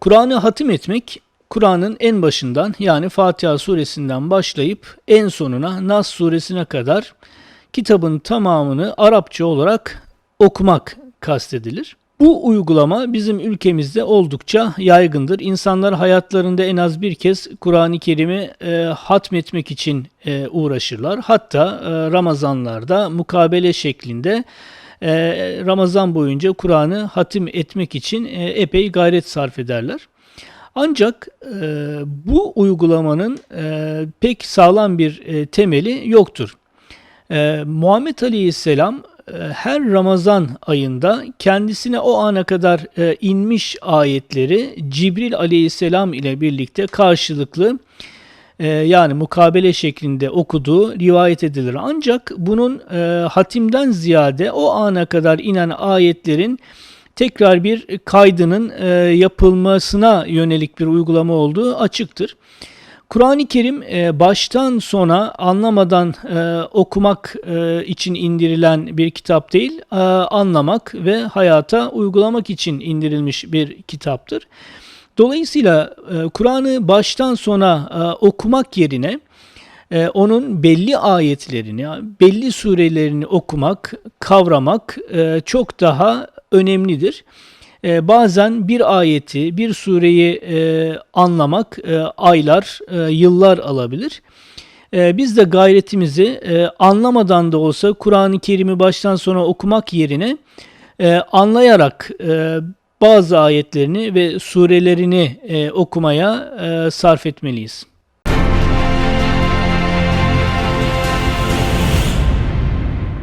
Kur'an'ı hatim etmek, Kur'an'ın en başından yani Fatiha suresinden başlayıp en sonuna Nas suresine kadar kitabın tamamını Arapça olarak okumak kastedilir. Bu uygulama bizim ülkemizde oldukça yaygındır. İnsanlar hayatlarında en az bir kez Kur'an-ı Kerim'i e, hatmetmek için e, uğraşırlar. Hatta e, Ramazanlarda mukabele şeklinde e, Ramazan boyunca Kur'an'ı hatim etmek için e, epey gayret sarf ederler. Ancak e, bu uygulamanın e, pek sağlam bir e, temeli yoktur. E, Muhammed Aleyhisselam e, her Ramazan ayında kendisine o ana kadar e, inmiş ayetleri Cibril Aleyhisselam ile birlikte karşılıklı e, yani mukabele şeklinde okuduğu rivayet edilir. Ancak bunun e, hatimden ziyade o ana kadar inen ayetlerin tekrar bir kaydının e, yapılmasına yönelik bir uygulama olduğu açıktır. Kur'an-ı Kerim e, baştan sona anlamadan okumak için indirilen bir kitap değil, anlamak ve hayata uygulamak için indirilmiş bir kitaptır. Dolayısıyla e, Kur'an'ı baştan sona e, okumak yerine e, onun belli ayetlerini, belli surelerini okumak, kavramak çok daha önemlidir. Bazen bir ayeti, bir sureyi anlamak aylar, yıllar alabilir. Biz de gayretimizi anlamadan da olsa Kur'an-ı Kerim'i baştan sona okumak yerine anlayarak bazı ayetlerini ve surelerini e, okumaya e, sarf etmeliyiz.